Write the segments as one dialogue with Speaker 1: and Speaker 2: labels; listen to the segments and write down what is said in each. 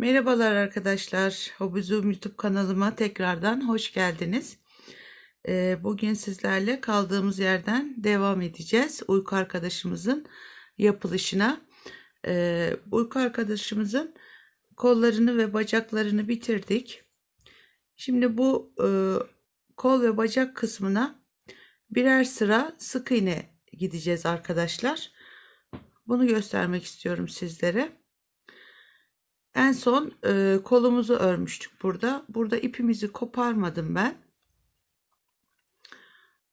Speaker 1: Merhabalar arkadaşlar. Hobizum YouTube kanalıma tekrardan hoş geldiniz. Ee, bugün sizlerle kaldığımız yerden devam edeceğiz. Uyku arkadaşımızın yapılışına. Ee, uyku arkadaşımızın kollarını ve bacaklarını bitirdik. Şimdi bu e, kol ve bacak kısmına birer sıra sık iğne gideceğiz arkadaşlar. Bunu göstermek istiyorum sizlere. En son e, kolumuzu örmüştük burada. Burada ipimizi koparmadım ben.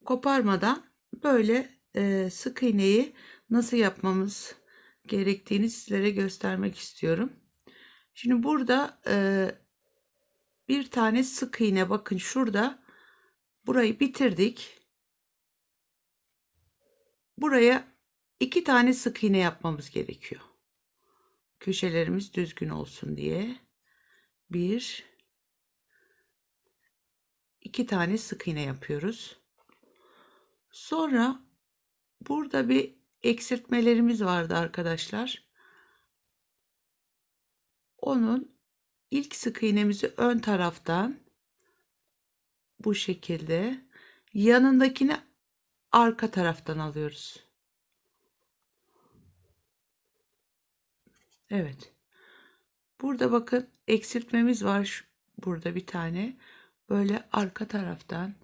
Speaker 1: Koparmadan böyle e, sık iğneyi nasıl yapmamız gerektiğini sizlere göstermek istiyorum. Şimdi burada e, bir tane sık iğne bakın şurada burayı bitirdik. Buraya iki tane sık iğne yapmamız gerekiyor köşelerimiz düzgün olsun diye bir iki tane sık iğne yapıyoruz. Sonra burada bir eksiltmelerimiz vardı arkadaşlar. Onun ilk sık iğnemizi ön taraftan bu şekilde yanındakini arka taraftan alıyoruz. Evet. Burada bakın eksiltmemiz var. Şu, burada bir tane. Böyle arka taraftan.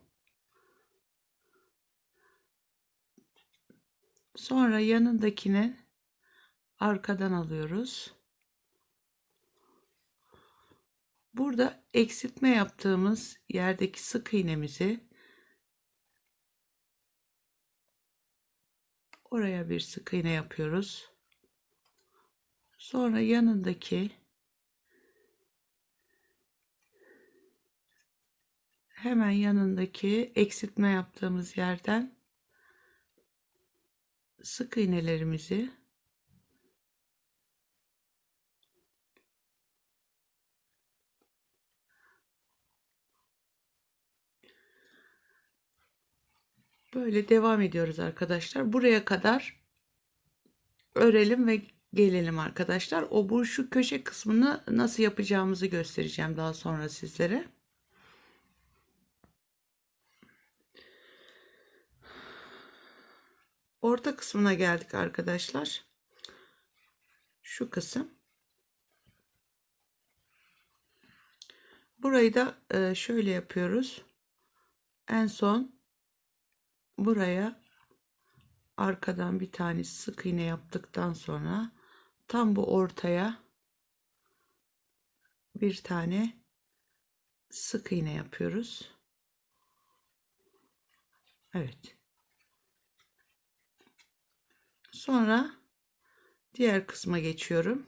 Speaker 1: Sonra yanındakini arkadan alıyoruz. Burada eksiltme yaptığımız yerdeki sık iğnemizi oraya bir sık iğne yapıyoruz. Sonra yanındaki hemen yanındaki eksiltme yaptığımız yerden sık iğnelerimizi böyle devam ediyoruz arkadaşlar. Buraya kadar örelim ve gelelim arkadaşlar. O bu şu köşe kısmını nasıl yapacağımızı göstereceğim daha sonra sizlere. Orta kısmına geldik arkadaşlar. Şu kısım. Burayı da e, şöyle yapıyoruz. En son buraya arkadan bir tane sık iğne yaptıktan sonra tam bu ortaya bir tane sık iğne yapıyoruz. Evet. Sonra diğer kısma geçiyorum.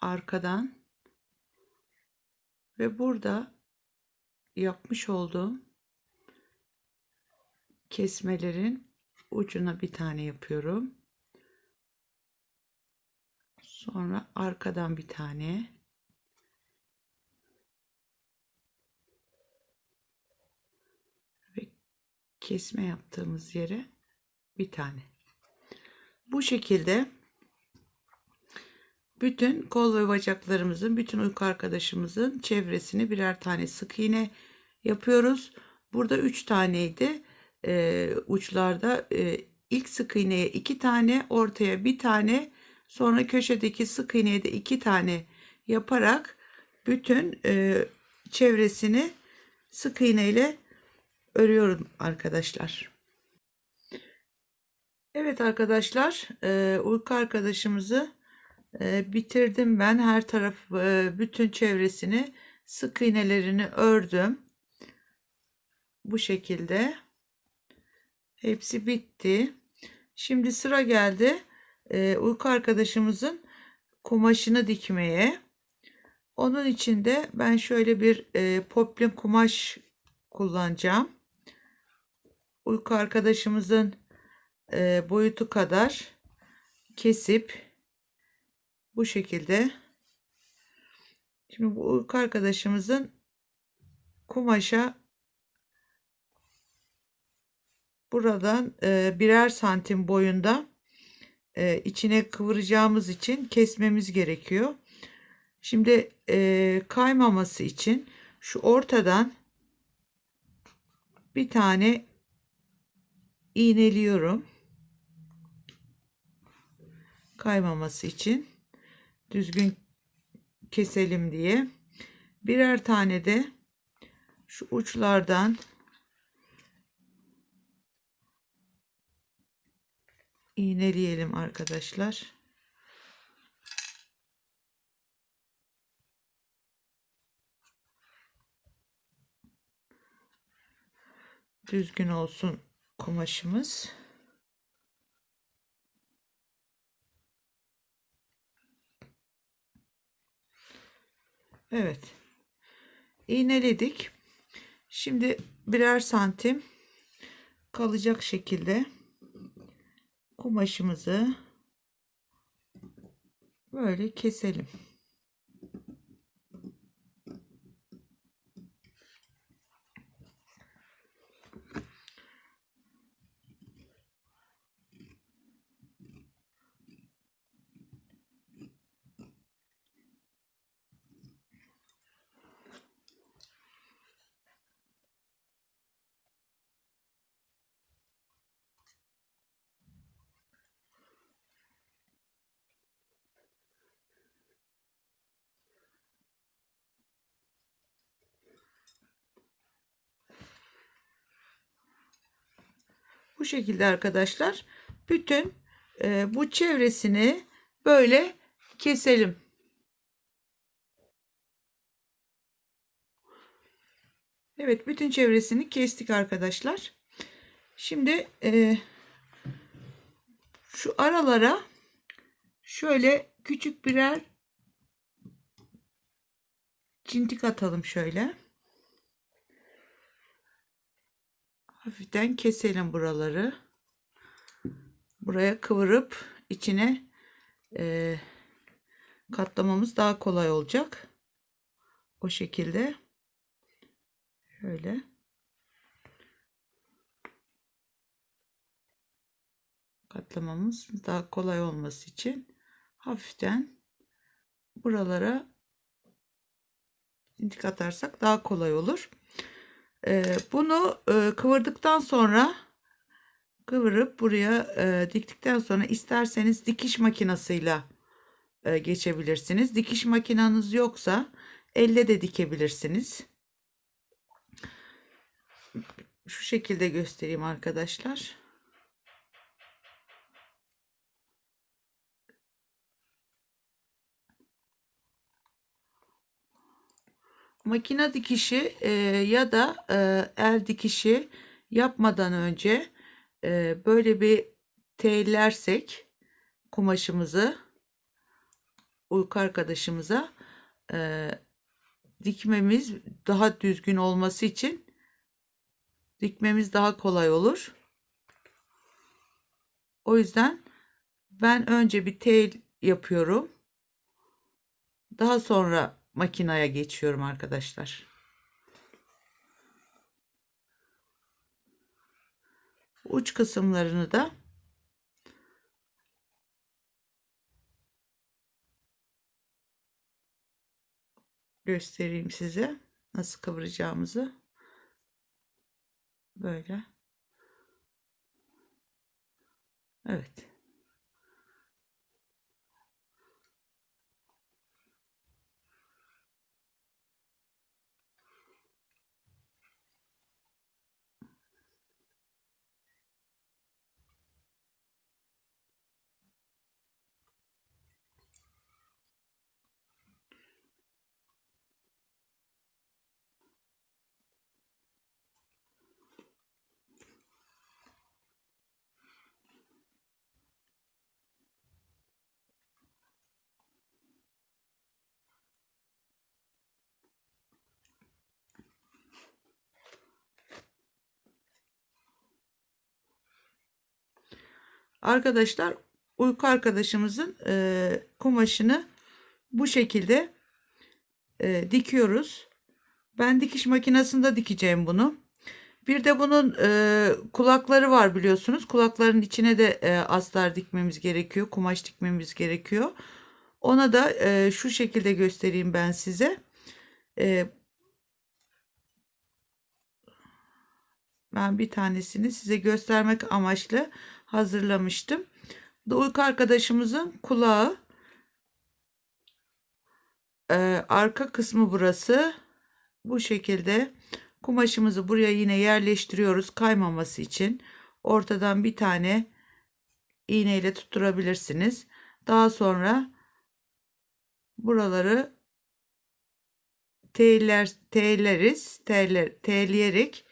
Speaker 1: Arkadan ve burada yapmış olduğum kesmelerin ucuna bir tane yapıyorum. Sonra arkadan bir tane. Ve kesme yaptığımız yere bir tane. Bu şekilde bütün kol ve bacaklarımızın, bütün uyku arkadaşımızın çevresini birer tane sık iğne yapıyoruz. Burada 3 taneydi e, uçlarda e, ilk sık iğneye iki tane ortaya bir tane sonra köşedeki sık iğneye de iki tane yaparak bütün e, çevresini sık iğne ile örüyorum arkadaşlar. Evet arkadaşlar e, uyku arkadaşımızı e, bitirdim ben. Her taraf e, bütün çevresini sık iğnelerini ördüm. Bu şekilde Hepsi bitti. Şimdi sıra geldi e, uyku arkadaşımızın kumaşını dikmeye. Onun için de ben şöyle bir e, poplin kumaş kullanacağım. Uyku arkadaşımızın e, boyutu kadar kesip bu şekilde şimdi bu uyku arkadaşımızın kumaşa buradan e, birer santim boyunda e, içine kıvıracağımız için kesmemiz gerekiyor. Şimdi e, kaymaması için şu ortadan bir tane iğneliyorum. Kaymaması için düzgün keselim diye. Birer tane de şu uçlardan iğneleyelim arkadaşlar. Düzgün olsun kumaşımız. Evet. İğneledik. Şimdi birer santim kalacak şekilde kumaşımızı böyle keselim. Bu şekilde arkadaşlar bütün e, bu çevresini böyle keselim. Evet bütün çevresini kestik arkadaşlar. Şimdi e, şu aralara şöyle küçük birer çintik atalım şöyle. Hafiften keselim buraları. Buraya kıvırıp içine e, katlamamız daha kolay olacak. O şekilde. Şöyle. Katlamamız daha kolay olması için hafiften buralara intik atarsak daha kolay olur. Ee, bunu e, kıvırdıktan sonra kıvırıp buraya e, diktikten sonra isterseniz dikiş makinasıyla e, geçebilirsiniz. Dikiş makinanız yoksa elle de dikebilirsiniz. Şu şekilde göstereyim arkadaşlar. Makine dikişi e, ya da e, el dikişi yapmadan önce e, böyle bir teylersek kumaşımızı uyku arkadaşımıza e, dikmemiz daha düzgün olması için dikmemiz daha kolay olur. O yüzden ben önce bir tel yapıyorum. Daha sonra makinaya geçiyorum arkadaşlar. Uç kısımlarını da göstereyim size nasıl kıvıracağımızı. Böyle. Evet. Arkadaşlar uyku arkadaşımızın e, kumaşını bu şekilde e, dikiyoruz. Ben dikiş makinesinde dikeceğim bunu. Bir de bunun e, kulakları var biliyorsunuz. Kulakların içine de e, astar dikmemiz gerekiyor. Kumaş dikmemiz gerekiyor. Ona da e, şu şekilde göstereyim ben size. E, ben bir tanesini size göstermek amaçlı hazırlamıştım. Bu uyku arkadaşımızın kulağı. E, arka kısmı burası. Bu şekilde kumaşımızı buraya yine yerleştiriyoruz kaymaması için. Ortadan bir tane iğneyle tutturabilirsiniz. Daha sonra buraları teller, telleriz. Teller, telleyerek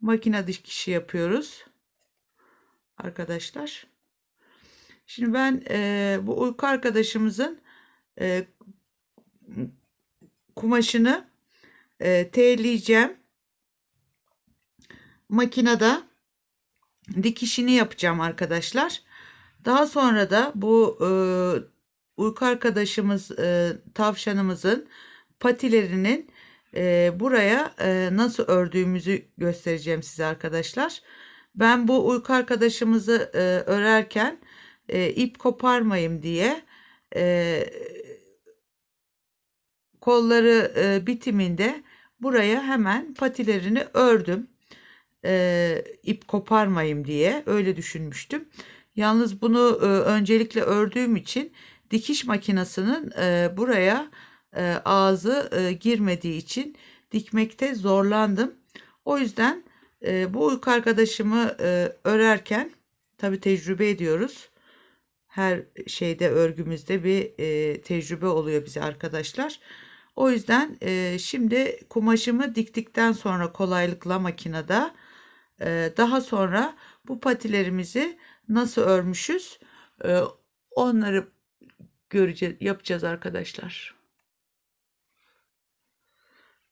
Speaker 1: makine dikişi yapıyoruz. Arkadaşlar. Şimdi ben e, bu uyku arkadaşımızın e, kumaşını e, teğleyeceğim. Makinede dikişini yapacağım arkadaşlar. Daha sonra da bu e, uyku arkadaşımız e, tavşanımızın patilerinin e, buraya e, nasıl ördüğümüzü göstereceğim size arkadaşlar. Ben bu uyku arkadaşımızı e, örerken e, ip koparmayayım diye e, kolları e, bitiminde buraya hemen patilerini ördüm. E, ip koparmayayım diye öyle düşünmüştüm. Yalnız bunu e, öncelikle ördüğüm için dikiş makinesinin e, buraya e, ağzı e, girmediği için dikmekte zorlandım. O yüzden e, bu uyku arkadaşımı örerken tabi tecrübe ediyoruz. Her şeyde örgümüzde bir tecrübe oluyor bize arkadaşlar. O yüzden şimdi kumaşımı diktikten sonra kolaylıkla makinede daha sonra bu patilerimizi nasıl örmüşüz onları göreceğiz yapacağız arkadaşlar.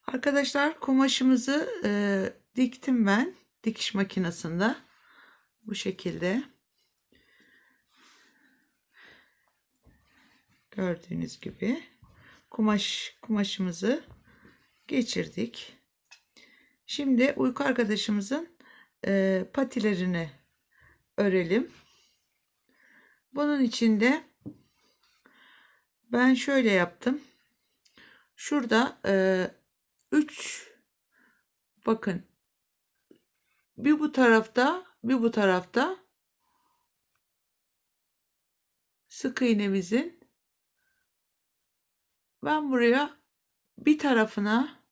Speaker 1: Arkadaşlar kumaşımızı e, diktim ben dikiş makinesinde bu şekilde gördüğünüz gibi kumaş kumaşımızı geçirdik. Şimdi uyku arkadaşımızın e, patilerini örelim. Bunun içinde ben şöyle yaptım. Şurada 3 e, bakın bir bu tarafta bir bu tarafta sık iğnemizin ben buraya bir tarafına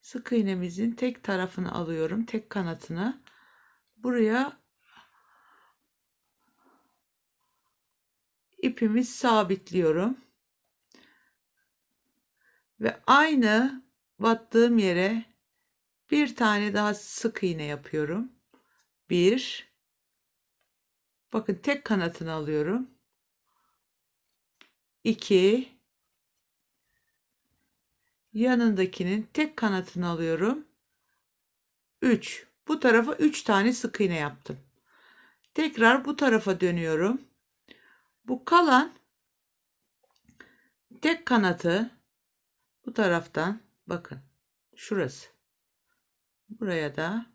Speaker 1: sık iğnemizin tek tarafını alıyorum. Tek kanatını. Buraya ipimi sabitliyorum. Ve aynı battığım yere bir tane daha sık iğne yapıyorum. Bir. Bakın tek kanatını alıyorum. İki yanındakinin tek kanatını alıyorum. 3. Bu tarafa 3 tane sık iğne yaptım. Tekrar bu tarafa dönüyorum. Bu kalan tek kanatı bu taraftan bakın şurası. Buraya da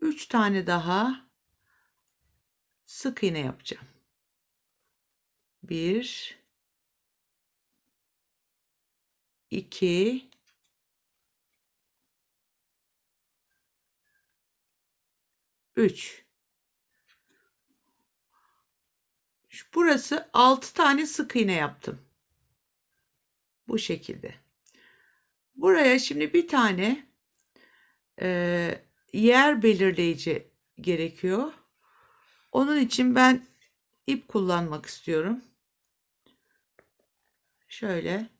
Speaker 1: 3 tane daha sık iğne yapacağım. 1 2 3 Burası 6 tane sık iğne yaptım. Bu şekilde. Buraya şimdi bir tane e, yer belirleyici gerekiyor. Onun için ben ip kullanmak istiyorum. Şöyle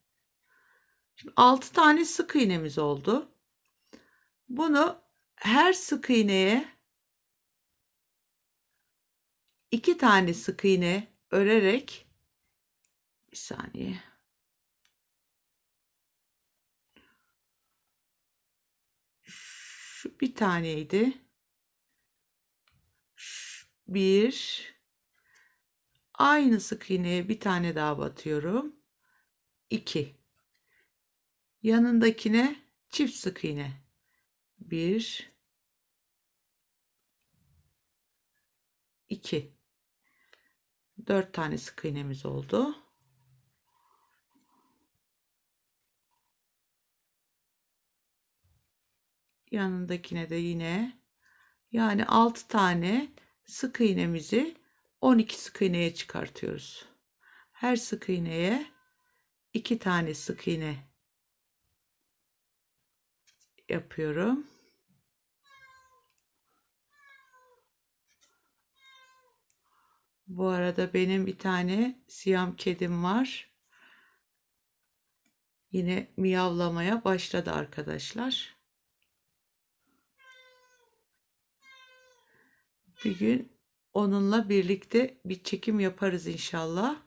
Speaker 1: Şimdi 6 tane sık iğnemiz oldu. Bunu her sık iğneye 2 tane sık iğne örerek bir saniye şu bir taneydi. Şu bir aynı sık iğneye bir tane daha batıyorum. 2 yanındakine çift sık iğne. 1 2 4 tane sık iğnemiz oldu. Yanındakine de yine yani 6 tane sık iğnemizi 12 sık iğneye çıkartıyoruz. Her sık iğneye 2 tane sık iğne yapıyorum. Bu arada benim bir tane siyam kedim var. Yine miyavlamaya başladı arkadaşlar. Bir gün onunla birlikte bir çekim yaparız inşallah.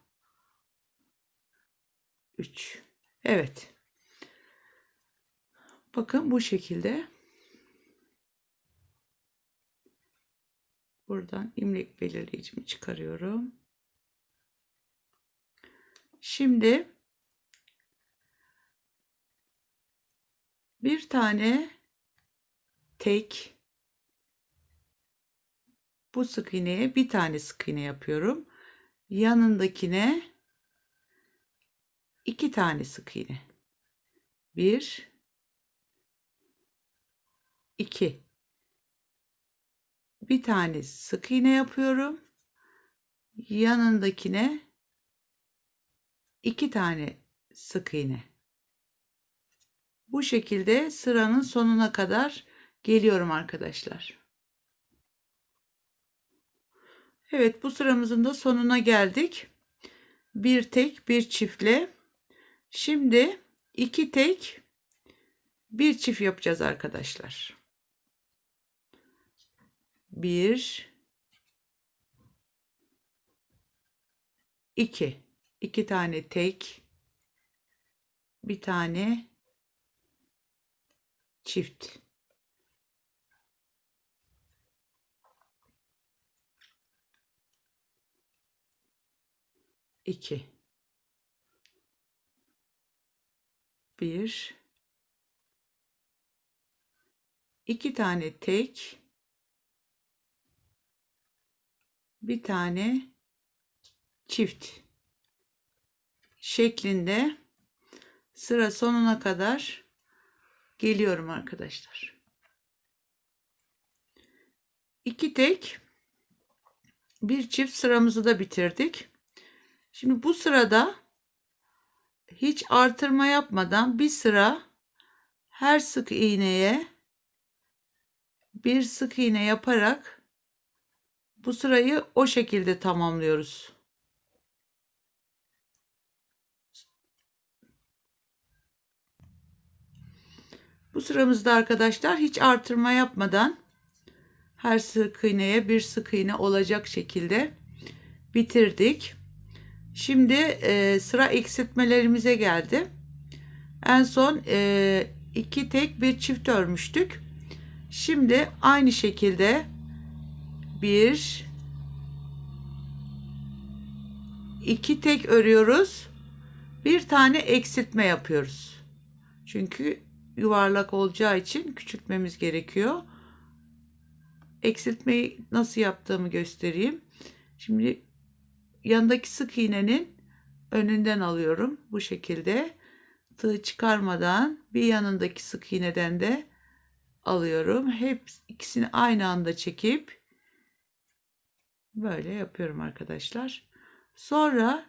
Speaker 1: 3. Evet. Bakın bu şekilde. Buradan imlek belirleyicimi çıkarıyorum. Şimdi bir tane tek bu sık iğneye bir tane sık iğne yapıyorum. Yanındakine iki tane sık iğne. Bir, iki. Bir tane sık iğne yapıyorum. Yanındakine iki tane sık iğne. Bu şekilde sıranın sonuna kadar geliyorum arkadaşlar. Evet bu sıramızın da sonuna geldik. Bir tek bir çiftle. Şimdi iki tek bir çift yapacağız arkadaşlar. Bir iki iki tane tek bir tane çift. 2 1 2 tane tek bir tane çift şeklinde sıra sonuna kadar geliyorum arkadaşlar. 2 tek bir çift sıramızı da bitirdik. Şimdi bu sırada hiç artırma yapmadan bir sıra her sık iğneye bir sık iğne yaparak bu sırayı o şekilde tamamlıyoruz. Bu sıramızda arkadaşlar hiç artırma yapmadan her sık iğneye bir sık iğne olacak şekilde bitirdik. Şimdi e, sıra eksiltmelerimize geldi. En son e, iki tek bir çift örmüştük. Şimdi aynı şekilde bir iki tek örüyoruz. Bir tane eksiltme yapıyoruz. Çünkü yuvarlak olacağı için küçültmemiz gerekiyor. Eksiltmeyi nasıl yaptığımı göstereyim. Şimdi yanındaki sık iğnenin önünden alıyorum bu şekilde. Tığ çıkarmadan bir yanındaki sık iğneden de alıyorum. Hep ikisini aynı anda çekip böyle yapıyorum arkadaşlar. Sonra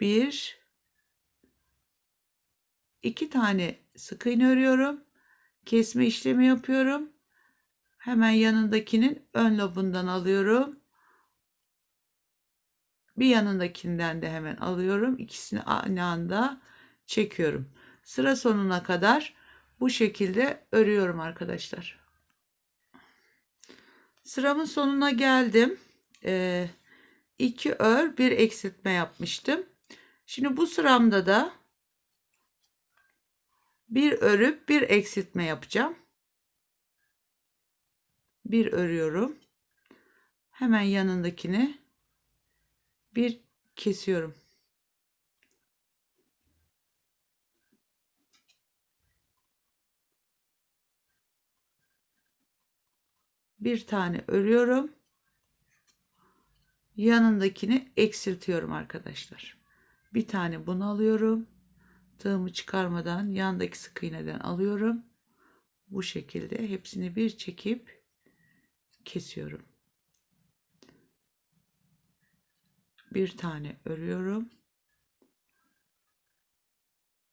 Speaker 1: bir iki tane sık iğne örüyorum. Kesme işlemi yapıyorum. Hemen yanındakinin ön lobundan alıyorum bir yanındakinden de hemen alıyorum. İkisini aynı anda çekiyorum. Sıra sonuna kadar bu şekilde örüyorum arkadaşlar. Sıramın sonuna geldim. Ee, iki ör bir eksiltme yapmıştım. Şimdi bu sıramda da bir örüp bir eksiltme yapacağım. Bir örüyorum. Hemen yanındakini bir kesiyorum. Bir tane örüyorum. Yanındakini eksiltiyorum arkadaşlar. Bir tane bunu alıyorum. Tığımı çıkarmadan yandaki sık iğneden alıyorum. Bu şekilde hepsini bir çekip kesiyorum. Bir tane örüyorum.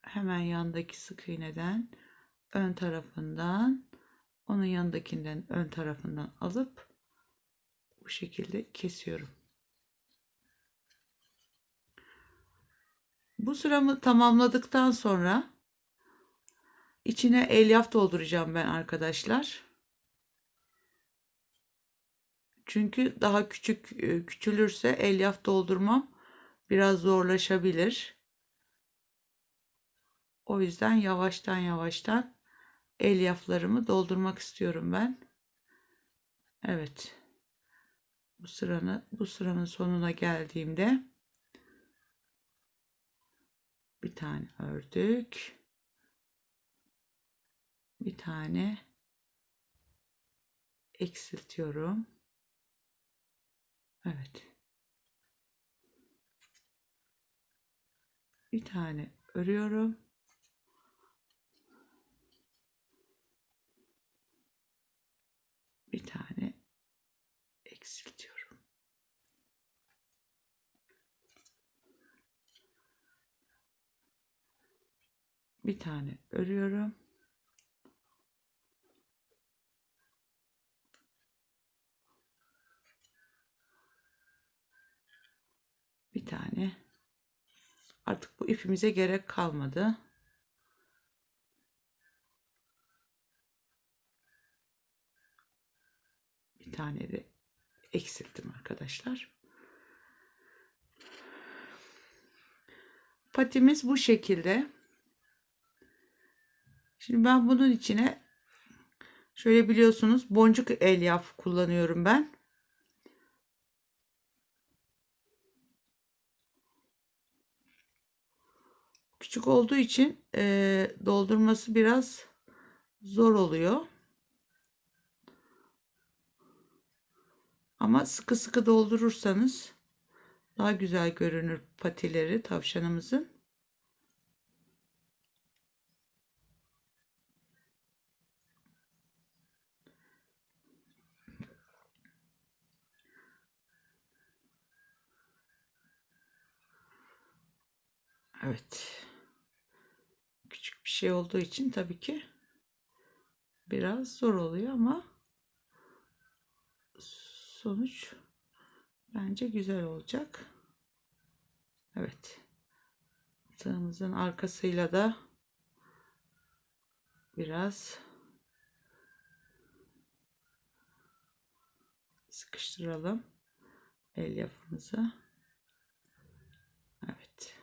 Speaker 1: Hemen yandaki sık iğneden ön tarafından onun yanındakinden ön tarafından alıp bu şekilde kesiyorum. Bu sıramı tamamladıktan sonra içine elyaf dolduracağım ben arkadaşlar. Çünkü daha küçük e, küçülürse elyaf doldurmam biraz zorlaşabilir. O yüzden yavaştan yavaştan elyaflarımı doldurmak istiyorum ben. Evet. Bu sıranı bu sıranın sonuna geldiğimde bir tane ördük. Bir tane eksiltiyorum. Evet. Bir tane örüyorum. Bir tane eksiltiyorum. Bir tane örüyorum. Bir tane. Artık bu ipimize gerek kalmadı. Bir tane de eksilttim arkadaşlar. Patimiz bu şekilde. Şimdi ben bunun içine şöyle biliyorsunuz boncuk elyaf kullanıyorum ben. Küçük olduğu için e, doldurması biraz zor oluyor. Ama sıkı sıkı doldurursanız daha güzel görünür patileri tavşanımızın. Evet. Şey olduğu için tabii ki biraz zor oluyor ama sonuç bence güzel olacak. Evet. Tığımızın arkasıyla da biraz sıkıştıralım elyafımızı. Evet.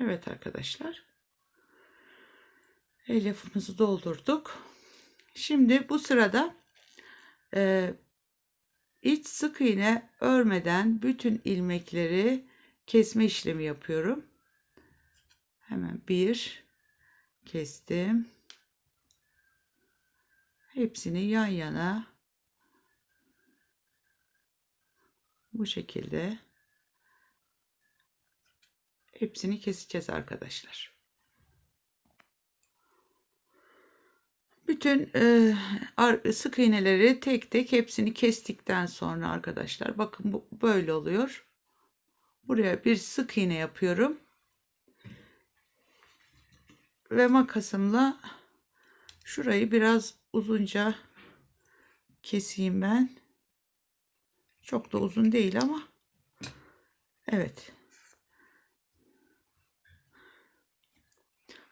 Speaker 1: Evet arkadaşlar. Elyafımızı doldurduk. Şimdi bu sırada e, iç sık iğne örmeden bütün ilmekleri kesme işlemi yapıyorum. Hemen bir kestim. Hepsini yan yana bu şekilde hepsini keseceğiz arkadaşlar. Bütün e, sık iğneleri tek tek hepsini kestikten sonra arkadaşlar bakın bu böyle oluyor. Buraya bir sık iğne yapıyorum. Ve makasımla şurayı biraz uzunca keseyim ben. Çok da uzun değil ama Evet.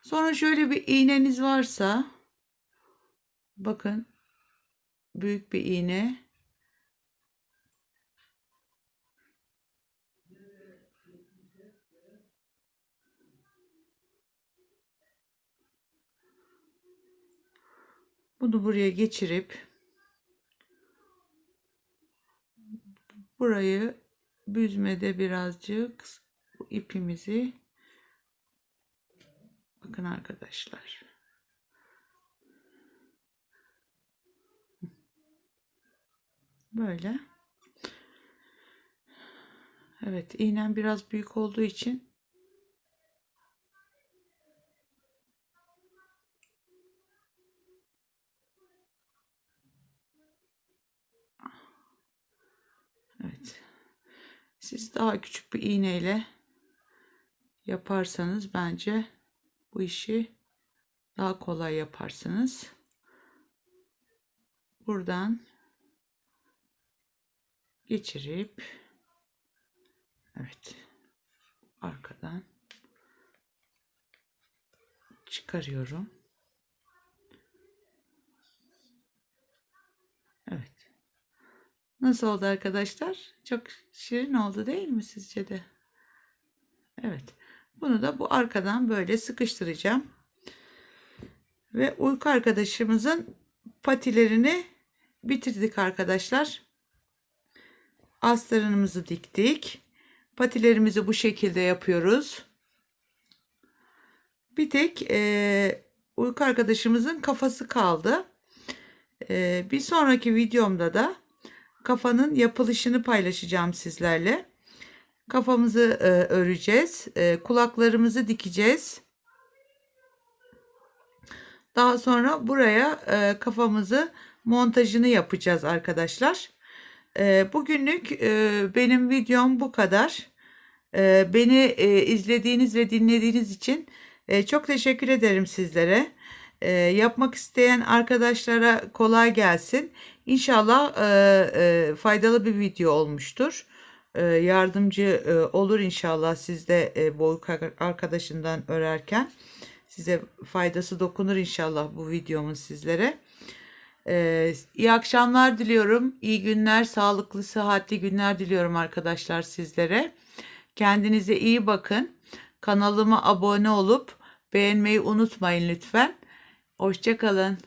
Speaker 1: Sonra şöyle bir iğneniz varsa bakın büyük bir iğne. Bunu buraya geçirip burayı büzmede birazcık ipimizi bakın arkadaşlar. Böyle. Evet, iğnem biraz büyük olduğu için Evet. Siz daha küçük bir iğneyle yaparsanız bence bu işi daha kolay yaparsınız. Buradan geçirip evet arkadan çıkarıyorum. Evet. Nasıl oldu arkadaşlar? Çok şirin oldu değil mi sizce de? Evet. Bunu da bu arkadan böyle sıkıştıracağım. Ve uyku arkadaşımızın patilerini bitirdik arkadaşlar. Astarınımızı diktik. Patilerimizi bu şekilde yapıyoruz. Bir tek e, uyku arkadaşımızın kafası kaldı. E, bir sonraki videomda da kafanın yapılışını paylaşacağım sizlerle. Kafamızı e, öreceğiz. E, kulaklarımızı dikeceğiz. Daha sonra buraya e, kafamızı montajını yapacağız arkadaşlar. E, bugünlük e, benim videom bu kadar. E, beni e, izlediğiniz ve dinlediğiniz için e, çok teşekkür ederim sizlere. E, yapmak isteyen arkadaşlara kolay gelsin. İnşallah e, e, faydalı bir video olmuştur. E, yardımcı e, olur inşallah sizde e, bu arkadaşından örerken. Size faydası dokunur inşallah bu videomun sizlere. İyi akşamlar diliyorum. İyi günler, sağlıklı, sıhhatli günler diliyorum arkadaşlar sizlere. Kendinize iyi bakın. Kanalıma abone olup beğenmeyi unutmayın lütfen. Hoşçakalın.